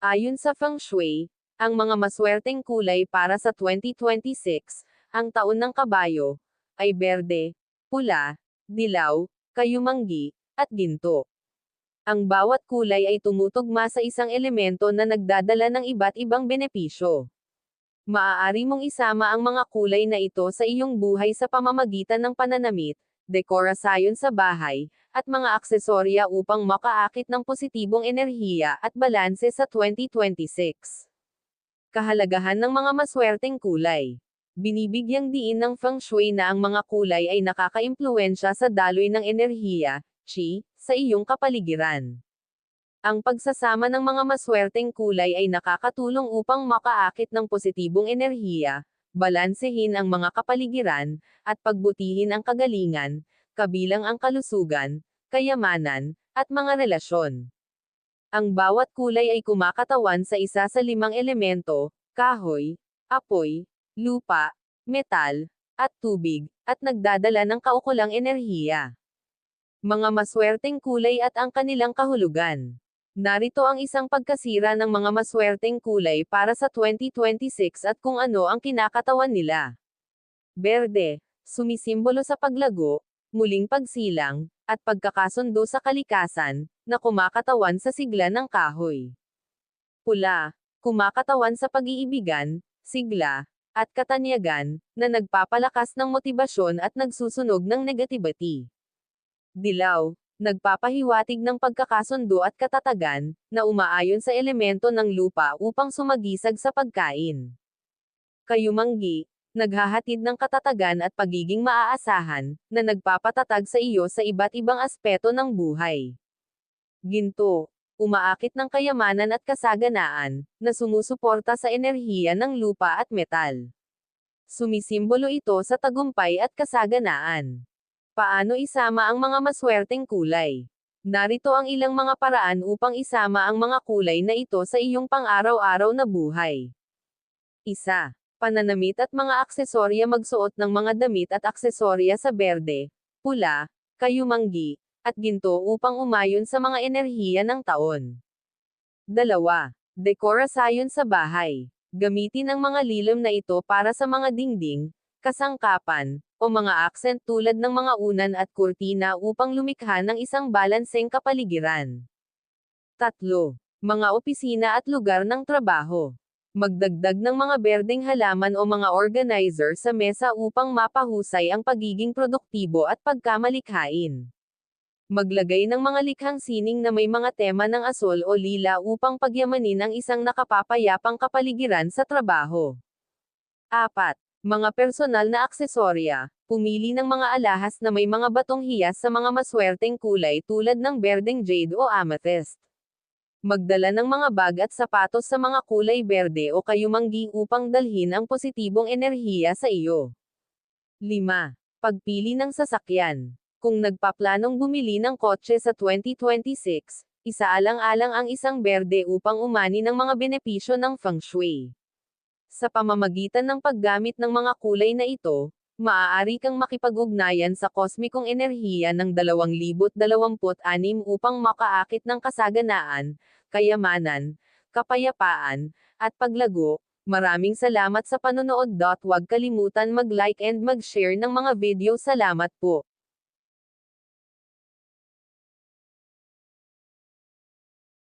Ayon sa Feng Shui, ang mga maswerteng kulay para sa 2026, ang taon ng kabayo, ay berde, pula, dilaw, kayumanggi, at ginto. Ang bawat kulay ay tumutugma sa isang elemento na nagdadala ng iba't ibang benepisyo. Maaari mong isama ang mga kulay na ito sa iyong buhay sa pamamagitan ng pananamit, dekorasyon sa bahay, at mga aksesorya upang makaakit ng positibong enerhiya at balanse sa 2026. Kahalagahan ng mga maswerteng kulay. Binibigyang diin ng feng shui na ang mga kulay ay nakakaimpluensya sa daloy ng enerhiya, chi, sa iyong kapaligiran. Ang pagsasama ng mga maswerteng kulay ay nakakatulong upang makaakit ng positibong enerhiya, balansehin ang mga kapaligiran, at pagbutihin ang kagalingan, kabilang ang kalusugan, kayamanan, at mga relasyon. Ang bawat kulay ay kumakatawan sa isa sa limang elemento, kahoy, apoy, lupa, metal, at tubig, at nagdadala ng kaukulang enerhiya. Mga maswerteng kulay at ang kanilang kahulugan. Narito ang isang pagkasira ng mga maswerteng kulay para sa 2026 at kung ano ang kinakatawan nila. Berde, sumisimbolo sa paglago, muling pagsilang, at pagkakasundo sa kalikasan, na kumakatawan sa sigla ng kahoy. Pula, kumakatawan sa pag-iibigan, sigla, at katanyagan, na nagpapalakas ng motibasyon at nagsusunog ng negativity. Dilaw, nagpapahiwatig ng pagkakasundo at katatagan, na umaayon sa elemento ng lupa upang sumagisag sa pagkain. Kayumanggi, naghahatid ng katatagan at pagiging maaasahan, na nagpapatatag sa iyo sa iba't ibang aspeto ng buhay. Ginto, umaakit ng kayamanan at kasaganaan, na sumusuporta sa enerhiya ng lupa at metal. Sumisimbolo ito sa tagumpay at kasaganaan. Paano isama ang mga maswerteng kulay? Narito ang ilang mga paraan upang isama ang mga kulay na ito sa iyong pang-araw-araw na buhay. Isa. Pananamit at mga aksesorya magsuot ng mga damit at aksesorya sa berde, pula, kayumanggi, at ginto upang umayon sa mga enerhiya ng taon. Dalawa. Dekorasyon sa bahay. Gamitin ang mga lilom na ito para sa mga dingding, kasangkapan, o mga accent tulad ng mga unan at kurtina upang lumikha ng isang balanseng kapaligiran. Tatlo. Mga opisina at lugar ng trabaho. Magdagdag ng mga berdeng halaman o mga organizer sa mesa upang mapahusay ang pagiging produktibo at pagkamalikhain. Maglagay ng mga likhang sining na may mga tema ng asol o lila upang pagyamanin ang isang nakapapayapang kapaligiran sa trabaho. 4. Mga personal na aksesorya. Pumili ng mga alahas na may mga batong hiyas sa mga maswerteng kulay tulad ng berdeng jade o amethyst. Magdala ng mga bag at sapatos sa mga kulay berde o kayumanggi upang dalhin ang positibong enerhiya sa iyo. 5. Pagpili ng sasakyan. Kung nagpaplanong bumili ng kotse sa 2026, isaalang-alang ang isang berde upang umani ng mga benepisyo ng feng shui. Sa pamamagitan ng paggamit ng mga kulay na ito, maaari kang makipag-ugnayan sa kosmikong enerhiya ng 2026 upang makaakit ng kasaganaan, kayamanan, kapayapaan, at paglago. Maraming salamat sa panonood. Huwag kalimutan mag-like and mag-share ng mga video. Salamat po.